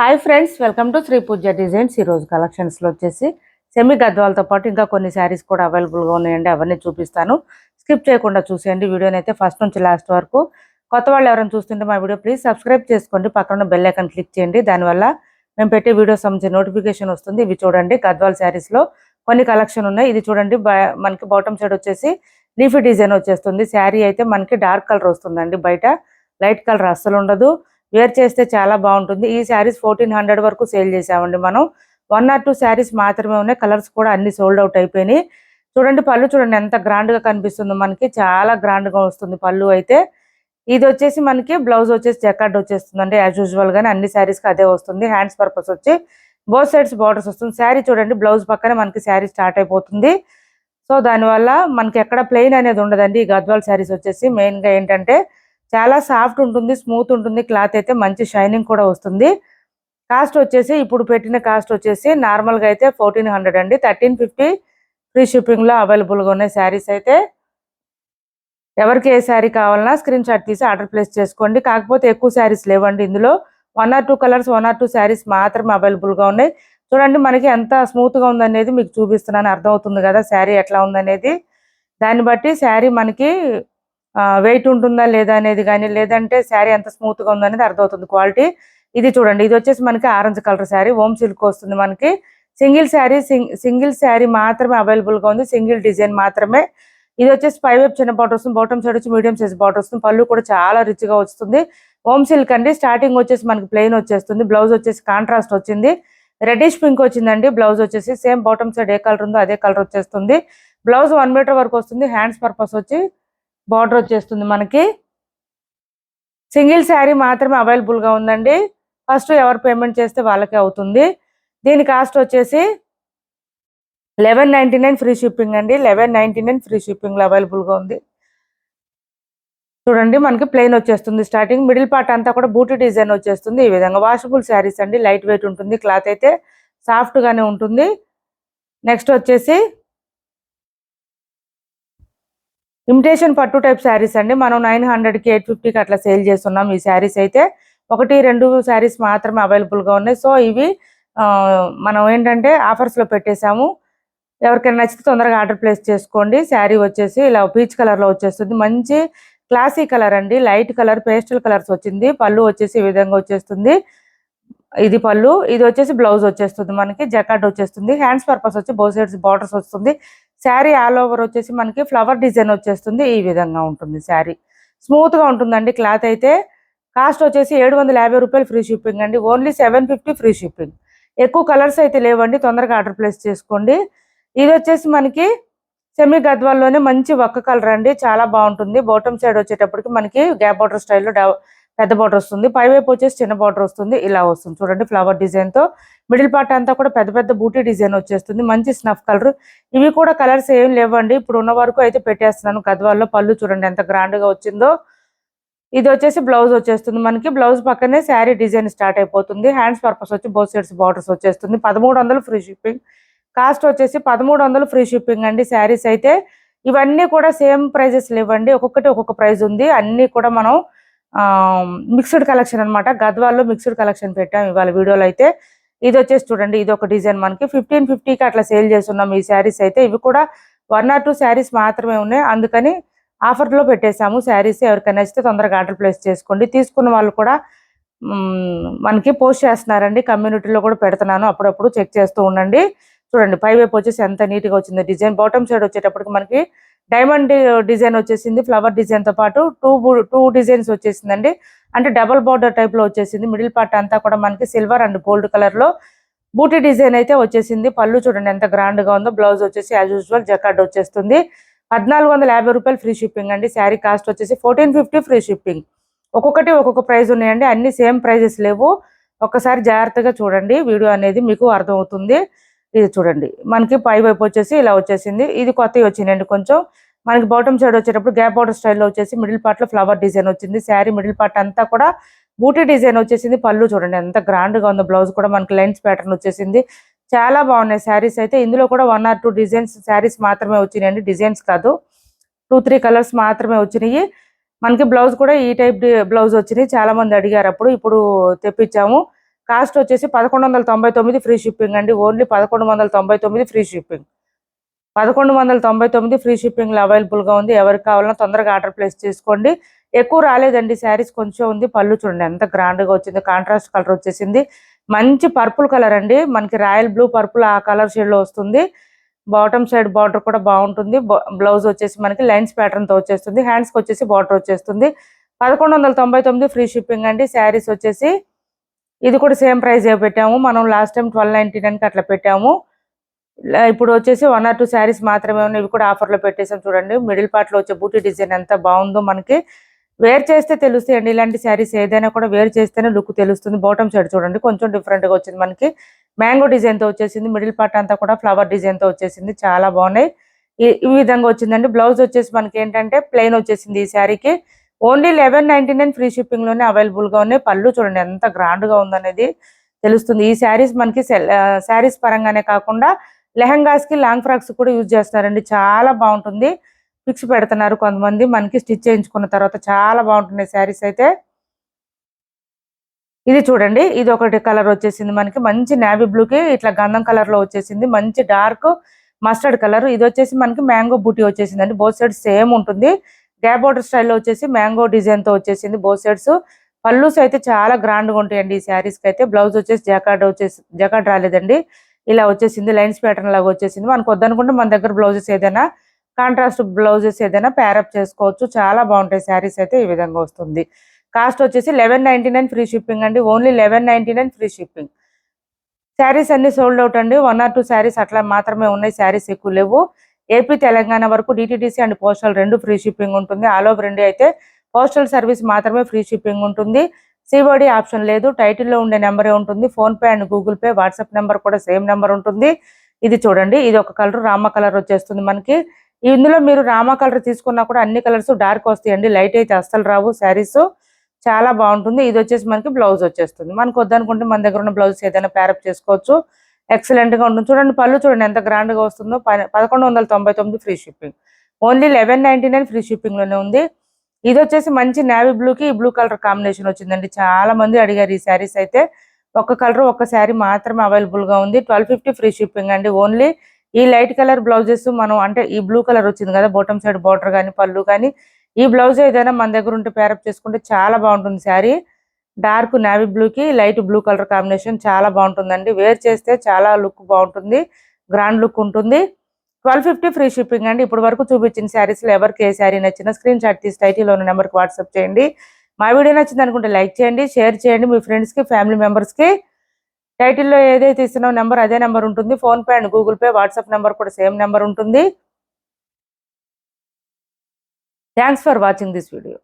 Hi friends welcome to Sri Pooja designs ఈరోజు కలెక్షన్స్లో వచ్చేసి సెమీ గద్వాలతో పాటు ఇంకా కొన్ని శారీస్ కూడా అవైలబుల్గా ఉన్నాయండి. అవన్నీ చూపిస్తాను. స్కిప్ చేయకుండా చూసేయండి. వీడియోని అయితే ఫస్ట్ నుంచి లాస్ట్ వరకు. కొత్త వాళ్ళు ఎవరైనా చూస్తుంటే మా వీడియో ప్లీజ్ సబ్స్క్రైబ్ చేసుకోండి. పక్కన బెల్ ఐకన్ క్లిక్ చేయండి. దానివల్ల మేము పెట్టే వీడియో సంబంధించిన నోటిఫికేషన్ వస్తుంది. ఇవి చూడండి గద్వాల్ శారీస్లో కొన్ని కలెక్షన్ ఉన్నాయి. ఇది చూడండి బ- మనకి బాటమ్ సైడ్ వచ్చేసి లీఫీ డిజైన్ వచ్చేస్తుంది. శారీ అయితే మనకి డార్క్ కలర్ వస్తుందండి. బయట లైట్ కలర్ అస్సలు ఉండదు. వేర్ చేస్తే చాలా బాగుంటుంది. ఈ శారీస్ ఫోర్టీన్ హండ్రెడ్ వరకు సేల్ చేసామండి మనం. వన్ ఆర్ టూ శారీస్ మాత్రమే ఉన్నాయి. కలర్స్ కూడా అన్ని సోల్డ్ అవుట్ అయిపోయినాయి. చూడండి పళ్ళు చూడండి ఎంత గ్రాండ్గా మనకి. చాలా గ్రాండ్గా వస్తుంది పళ్ళు అయితే. ఇది వచ్చేసి మనకి బ్లౌజ్ వచ్చేసి జకార్డ్ వచ్చేస్తుంది అంటే యాజ్ యూజువల్ గానే అన్ని శారీస్కి అదే వస్తుంది. హ్యాండ్స్ పర్పస్ వచ్చి బోత్ సైడ్స్ బార్డర్స్ వస్తుంది. శారీ చూడండి బ్లౌజ్ పక్కనే మనకి శారీ స్టార్ట్ అయిపోతుంది. సో దానివల్ల మనకి ఎక్కడ ప్లెయిన్ అనేది ఉండదండి. ఈ గద్వాల్ శారీస్ వచ్చేసి మెయిన్గా ఏంటంటే చాలా సాఫ్ట్ ఉంటుంది స్మూత్ ఉంటుంది క్లాత్ అయితే మంచి షైనింగ్ కూడా వస్తుంది. కాస్ట్ వచ్చేసి ఇప్పుడు పెట్టిన కాస్ట్ వచ్చేసి నార్మల్గా అయితే ఫోర్టీన్ హండ్రెడ్ అండి. థర్టీన్ ఫిఫ్టీ ఫ్రీ షిప్పింగ్లో అవైలబుల్గా ఉన్నాయి శారీస్ అయితే. ఎవరికి ఏ శారీ కావాలన్నా స్క్రీన్ షాట్ తీసి ఆర్డర్ ప్లేస్ చేసుకోండి. కాకపోతే ఎక్కువ శారీస్ లేవండి ఇందులో. One or two colours one or two saris మాత్రమే అవైలబుల్గా ఉన్నాయి. చూడండి మనకి ఎంత స్మూత్గా ఉందనేది మీకు చూపిస్తున్నాను. అర్థమవుతుంది కదా శారీ ఎట్లా ఉందనేది. దాన్ని బట్టి శారీ మనకి వెయిట్ ఉంటుందా లేదా అనేది కానీ లేదంటే శారీ ఎంత స్మూత్గా ఉందనేది అర్థమవుతుంది క్వాలిటీ ఇది చూడండి ఇది వచ్చేసి మనకి orange colour sari home silk వస్తుంది మనకి. సింగిల్ శారీ సింగిల్ శారీ మాత్రమే అవైలబుల్గా ఉంది సింగిల్ డిజైన్ మాత్రమే. ఇది వచ్చేసి పై వైపు చిన్న బాటర్ వస్తుంది బాటమ్ సైడ్ వచ్చి మీడియం సైజ్ బాటర్ వస్తుంది పళ్ళు కూడా చాలా రిచ్గా వస్తుంది. హోమ్ సిల్క్ అండి స్టార్టింగ్ వచ్చేసి మనకి ప్లెయిన్ వచ్చేస్తుంది బ్లౌజ్ వచ్చేసి కాంట్రాస్ట్ వచ్చింది. రెడ్డిష్ పింక్ వచ్చిందండి బ్లౌజ్ వచ్చేసి సేమ్ బాటమ్ సైడ్ ఏ కలర్ ఉందో అదే కలర్ వచ్చేస్తుంది. బ్లౌజ్ వన్ మీటర్ వరకు వస్తుంది హ్యాండ్స్ పర్పస్ వచ్చి బార్డర్ వచ్చేస్తుంది మనకి. సింగిల్ శారీ మాత్రమే అవైలబుల్గా ఉందండి. ఫస్ట్ ఎవరు పేమెంట్ చేస్తే వాళ్ళకే అవుతుంది. దీని కాస్ట్ వచ్చేసి eleven ninety nine free shipping అండి. లెవెన్ నైన్టీ నైన్ ఫ్రీ షిప్పింగ్లో అవైలబుల్గా ఉంది. చూడండి మనకి ప్లెయిన్ వచ్చేస్తుంది స్టార్టింగ్. మిడిల్ పార్ట్ అంతా కూడా బూటీ డిజైన్ వచ్చేస్తుంది. ఈ విధంగా వాషబుల్ శారీస్ అండి. లైట్ వెయిట్ ఉంటుంది. క్లాత్ అయితే సాఫ్ట్గానే ఉంటుంది. నెక్స్ట్ వచ్చేసి ఇమిటేషన్ పట్టు టైప్ శారీస్ అండి. మనం నైన్ హండ్రెడ్కి ఎయిట్ ఫిఫ్టీకి అట్లా సేల్ చేస్తున్నాం. ఈ శారీస్ అయితే ఒకటి రెండు శారీస్ మాత్రమే అవైలబుల్గా గా ఉన్నాయి. సో ఇవి మనం ఏంటంటే ఆఫర్స్లో పెట్టేశాము. ఎవరికైనా నచ్చితే తొందరగా ఆర్డర్ ప్లేస్ చేసుకోండి. శారీ వచ్చేసి ఇలా పీచ్ కలర్లో వచ్చేస్తుంది. మంచి క్లాసీ కలర్ అండి. లైట్ కలర్ పేస్టల్ కలర్స్ వచ్చింది. పళ్ళు వచ్చేసి ఈ విధంగా వచ్చేస్తుంది. ఇది పళ్ళు. ఇది వచ్చేసి బ్లౌజ్ వచ్చేస్తుంది మనకి. జకాట్ వచ్చేస్తుంది. హ్యాండ్స్ పర్పస్ వచ్చి బో సైడ్స్ బార్డర్స్ వస్తుంది. శారీ ఆల్ ఓవర్ వచ్చేసి మనకి ఫ్లవర్ డిజైన్ వచ్చేస్తుంది. ఈ విధంగా ఉంటుంది శారీ. స్మూత్గా ఉంటుందండి క్లాత్ అయితే. కాస్ట్ వచ్చేసి ఏడు వందల యాభై రూపాయలు ఫ్రీ షిప్పింగ్ అండి. Only seven fifty free shipping. ఎక్కువ కలర్స్ అయితే లేవండి. తొందరగా ఆర్డర్ ప్లేస్ చేసుకోండి. ఇది వచ్చేసి మనకి సెమీ గద్వాల్లోనే మంచి ఒక్క కలర్ అండి. చాలా బాగుంటుంది. బాటమ్ సైడ్ వచ్చేటప్పటికి మనకి గ్యాప్ బార్డర్ స్టైల్లో పెద్ద బార్డర్ వస్తుంది. పై వైపు వచ్చేసి చిన్న బార్డర్ వస్తుంది. ఇలా వస్తుంది. చూడండి ఫ్లవర్ డిజైన్తో. మిడిల్ పార్ట్ అంతా కూడా పెద్ద పెద్ద బూటీ డిజైన్ వచ్చేస్తుంది. మంచి స్నఫ్ కలర్ ఇవి కూడా కలర్స్ ఏం లేవండి. ఇప్పుడు ఉన్న వరకు అయితే పెట్టేస్తున్నాను. గద్వాల్లో పళ్ళు చూడండి ఎంత గ్రాండ్గా వచ్చిందో. ఇది వచ్చేసి బ్లౌజ్ వచ్చేస్తుంది మనకి. బ్లౌజ్ పక్కనే శారీ డిజైన్ స్టార్ట్ అయిపోతుంది. హ్యాండ్స్ పర్పస్ వచ్చి బోత్ సైడ్స్ బార్డర్స్ వచ్చేస్తుంది. పదమూడు వందలు ఫ్రీ షిప్పింగ్ కాస్ట్ వచ్చేసి పదమూడు వందలు ఫ్రీ షిప్పింగ్ అండి శారీస్ అయితే. ఇవన్నీ కూడా సేమ్ ప్రైజెస్ లేవండి. ఒక్కొక్కటి ఒక్కొక్క ప్రైజ్ ఉంది. అన్ని కూడా మనం మిక్స్డ్ కలెక్షన్ అన్నమాట. గద్వాల్లో మిక్స్డ్ కలెక్షన్ పెట్టాం ఇవాళ వీడియోలో అయితే. ఇది వచ్చేసి చూడండి ఇది ఒక డిజైన్ మనకి. ఫిఫ్టీన్ ఫిఫ్టీకి అట్లా సేల్ చేస్తున్నాం ఈ శారీస్ అయితే. ఇవి కూడా వన్ ఆర్ టూ శారీస్ మాత్రమే ఉన్నాయి. అందుకని ఆఫర్లో పెట్టేశాము శారీస్ ఎవరికైనా నచ్చితే తొందరగా ఆర్డర్ ప్లేస్ చేసుకోండి. తీసుకున్న వాళ్ళు కూడా మనకి పోస్ట్ చేస్తున్నారండి. కమ్యూనిటీలో కూడా పెడుతున్నాను. అప్పుడప్పుడు చెక్ చేస్తూ ఉండండి. చూడండి పై వైపు వచ్చేసి ఎంత నీట్గా వచ్చింది. డిజైన్ బాటమ్ సైడ్ వచ్చేటప్పటికి మనకి డైమండ్ డిజైన్ వచ్చేసింది ఫ్లవర్ డిజైన్తో పాటు టూ టూ డిజైన్స్ వచ్చేసిందండి. అంటే డబల్ బార్డర్ టైప్లో వచ్చేసింది. మిడిల్ పార్ట్ అంతా కూడా మనకి సిల్వర్ అండ్ గోల్డ్ కలర్లో బూటీ డిజైన్ అయితే వచ్చేసింది. పళ్ళు చూడండి ఎంత గ్రాండ్గా ఉందో. బ్లౌజ్ వచ్చేసి యాజ్ యూజువల్ జకార్డ్ వచ్చేస్తుంది. పద్నాలుగు వందల యాభై రూపాయలు ఫ్రీ షిప్పింగ్ అండి. శారీ కాస్ట్ వచ్చేసి ఫోర్టీన్ ఫిఫ్టీ ఫ్రీ షిప్పింగ్. ఒక్కొక్కటి ఒక్కొక్క ప్రైస్ ఉన్నాయండి. అన్ని సేమ్ ప్రైజెస్ లేవు. ఒక్కసారి జాగ్రత్తగా చూడండి. వీడియో అనేది మీకు అర్థమవుతుంది. ఇది చూడండి. మనకి పై వైపు వచ్చేసి ఇలా వచ్చేసింది. ఇది కొత్తవి వచ్చినాయండి కొంచెం. మనకి బాటమ్ సైడ్ వచ్చేటప్పుడు గ్యాప్ బార్డర్ స్టైల్లో వచ్చేసి మిడిల్ పార్ట్లో ఫ్లవర్ డిజైన్ వచ్చింది. శారీ మిడిల్ పార్ట్ అంతా కూడా బూటీ డిజైన్ వచ్చేసింది. పళ్ళు చూడండి ఎంత గ్రాండ్గా ఉందో. బ్లౌజ్ కూడా మనకి లైన్స్ ప్యాటర్న్ వచ్చేసింది. చాలా బాగున్నాయి శారీస్ అయితే. ఇందులో కూడా one or two designs saris మాత్రమే వచ్చినాయండి. డిజైన్స్ కాదు. టూ త్రీ కలర్స్ మాత్రమే వచ్చినాయి. మనకి బ్లౌజ్ కూడా ఈ టైప్ బ్లౌజ్ వచ్చినాయి. చాలా మంది అడిగారు అప్పుడు. ఇప్పుడు తెప్పించాము. కాస్ట్ వచ్చేసి పదకొండు వందల తొంభై తొమ్మిది ఫ్రీ షిప్పింగ్ అండి. ఓన్లీ పదకొండు వందల తొంభై తొమ్మిది ఫ్రీ షిప్పింగ్. పదకొండు వందల తొంభై తొమ్మిది ఫ్రీ షిప్పింగ్లో అవైలబుల్గా ఉంది. ఎవరికి కావాలన్నా తొందరగా ఆర్డర్ ప్లేస్ చేసుకోండి. ఎక్కువ రాలేదండి. శారీస్ కొంచెం ఉంది. పళ్ళు చూడండి ఎంత గ్రాండ్గా వచ్చింది. కాంట్రాస్ట్ కలర్ వచ్చేసింది. మంచి పర్పుల్ కలర్ అండి. మనకి రాయల్ బ్లూ పర్పుల్ ఆ కలర్ షేడ్లో వస్తుంది. బాటమ్ సైడ్ బార్డర్ కూడా బాగుంటుంది. బ్లౌజ్ వచ్చేసి మనకి లైన్స్ ప్యాటర్న్తో వచ్చేస్తుంది. హ్యాండ్స్కి వచ్చేసి బార్డర్ వచ్చేస్తుంది. పదకొండు వందల తొంభై తొమ్మిది ఫ్రీ షిప్పింగ్ అండి. శారీస్ వచ్చేసి ఇది కూడా సేమ్ ప్రైస్ పెట్టాము. మనం లాస్ట్ టైం ట్వెల్వ్ నైన్టీ నైన్కి అట్లా పెట్టాము. ఇప్పుడు వచ్చేసి వన్ ఆర్ టూ శారీస్ మాత్రమే ఉన్నాయి. ఇవి కూడా ఆఫర్లో పెట్టేసాం చూడండి. మిడిల్ పార్ట్లో వచ్చే బూటీ డిజైన్ ఎంత బాగుందో మనకి వేర్ చేస్తే తెలుస్తాయండి ఇలాంటి శారీస్ ఏదైనా కూడా వేర్ చేస్తేనే లుక్ తెలుస్తుంది. బాటమ్ సైడ్ చూడండి. కొంచెం డిఫరెంట్గా గా వచ్చింది మనకి. మ్యాంగో తో వచ్చేసింది. మిడిల్ పార్ట్ అంతా కూడా ఫ్లవర్తో వచ్చేసింది. చాలా బాగున్నాయి. ఈ ఈ విధంగా వచ్చిందండి. బ్లౌజ్ వచ్చేసి మనకి ఏంటంటే ప్లెయిన్ వచ్చేసింది ఈ శారీకి. Only eleven ninety nine free షిప్పింగ్లోనే అవైలబుల్గా ఉన్నాయి. పళ్ళు చూడండి ఎంత గ్రాండ్గా ఉందనేది తెలుస్తుంది. ఈ శారీస్ మనకి శారీస్ పరంగానే కాకుండా లెహంగాస్కి లాంగ్ ఫ్రాక్స్ కూడా యూజ్ చేస్తారండి చాలా బాగుంటుంది. పిక్స్ పెడుతున్నారు కొంతమంది. మనకి స్టిచ్ చేయించుకున్న తర్వాత చాలా బాగుంటున్నాయి శారీస్ అయితే. ఇది చూడండి ఇది ఒకటి కలర్ వచ్చేసింది మనకి. మంచి నావీ బ్లూ కి ఇట్లా గంధం కలర్లో వచ్చేసింది. మంచి డార్క్ మస్టర్డ్ కలర్ ఇది వచ్చేసి మనకి మ్యాంగో బూటీ వచ్చేసింది అండి బోత్ సైడ్ సేమ్ ఉంటుంది. గ్యాప్ బోర్డర్ స్టైల్లో వచ్చేసి మ్యాంగో డిజైన్తో వచ్చేసింది బోత్ సైడ్స్. పళ్ళుస్ అయితే చాలా గ్రాండ్గా ఉంటాయండి ఈ శారీస్కి అయితే. బ్లౌజ్ వచ్చేసి జకార్డ్ వచ్చేసి జకార్డ్ రాలేదండి. ఇలా వచ్చేసింది లైన్స్ ప్యాటర్న్ లాగా వచ్చేసింది. మనకు వద్దనుకుంటే మన దగ్గర బ్లౌజెస్ ఏదైనా కాంట్రాస్ట్ బ్లౌజెస్ ఏదైనా ప్యారప్ చేసుకోవచ్చు. చాలా బాగుంటాయి శారీస్ అయితే ఈ విధంగా వస్తుంది. కాస్ట్ వచ్చేసి eleven ninety nine free shipping అండి. Only eleven ninety nine free shipping. Saris అన్ని సోల్డ్ అవుట్ అండి. వన్ ఆర్ టూ శారీస్ అట్లా మాత్రమే ఉన్నాయి. శారీస్ ఎక్కువ లేవు. ఏపీ తెలంగాణ వరకు డిటీడీసీ అండ్ పోస్టల్ రెండు ఫ్రీ షిప్పింగ్ ఉంటుంది. ఆల్ ఓవర్ ఇండియా అయితే పోస్టల్ సర్వీస్ మాత్రమే ఫ్రీ షిప్పింగ్ ఉంటుంది. సిఓడి ఆప్షన్ లేదు. టైటిల్లో ఉండే నెంబరే ఉంటుంది. PhonePe and Google Pay WhatsApp number కూడా సేమ్ నెంబర్ ఉంటుంది. ఇది చూడండి. ఇది ఒక కలర్ రామ కలర్ వచ్చేస్తుంది మనకి. ఇందులో మీరు రామ కలర్ తీసుకున్నా కూడా అన్ని కలర్స్ డార్క్ వస్తాయండి. లైట్ అయితే అస్సలు రావు. శారీస్ చాలా బాగుంటుంది. ఇది వచ్చేసి మనకి బ్లౌజ్ వచ్చేస్తుంది. మనకు వద్దనుకుంటే మన దగ్గర ఉన్న బ్లౌజ్ ఏదైనా ప్యారప్ చేసుకోవచ్చు. ఎక్సలెంట్గా ఉంటుంది. చూడండి పళ్ళు చూడండి ఎంత గ్రాండ్గా వస్తుందో. పదకొండు వందల తొంభై తొమ్మిది free shipping only eleven ninety nine free షిప్పింగ్లోనే ఉంది. ఇది వచ్చేసి మంచి నేవీ బ్లూ కి బ్లూ కలర్ కాంబినేషన్ వచ్చిందండి. చాలా మంది అడిగారు ఈ శారీస్ అయితే. ఒక్క కలర్ ఒక్క శారీ మాత్రమే అవైలబుల్గా ఉంది. ట్వెల్వ్ ఫిఫ్టీ ఫ్రీ షిప్పింగ్ అండి. ఓన్లీ ఈ లైట్ కలర్ బ్లౌజెస్ మనం అంటే ఈ బ్లూ కలర్ వచ్చింది కదా బాటమ్ సైడ్ బార్డర్ కానీ పళ్ళు కానీ ఈ బ్లౌజ్ ఏదైనా మన దగ్గర ఉంటే పేరప్ చేసుకుంటే చాలా బాగుంటుంది శారీ డార్క్ నావీ బ్లూ కి లైట్ బ్లూ కలర్ కాంబినేషన్ చాలా బాగుంటుందండి. వేర్ చేస్తే చాలా లుక్ బాగుంటుంది. గ్రాండ్ లుక్ ఉంటుంది. ట్వెల్వ్ ఫిఫ్టీ ఫ్రీ షిప్పింగ్ అండి. ఇప్పటి వరకు చూపించిన శారీస్లో ఎవరికి ఏ శారీ నచ్చిన స్క్రీన్ షాట్ తీసి టైటిల్లో ఉన్న నెంబర్కి వాట్సాప్ చేయండి. మా వీడియో నచ్చింది అనుకుంటే లైక్ చేయండి షేర్ చేయండి. మీ ఫ్రెండ్స్కి ఫ్యామిలీ మెంబర్స్కి టైటిల్లో ఏదైతే ఇస్తున్నావు నెంబర్ అదే నెంబర్ ఉంటుంది. PhonePe and Google Pay WhatsApp number కూడా సేమ్ నెంబర్ ఉంటుంది. Thanks for watching this video.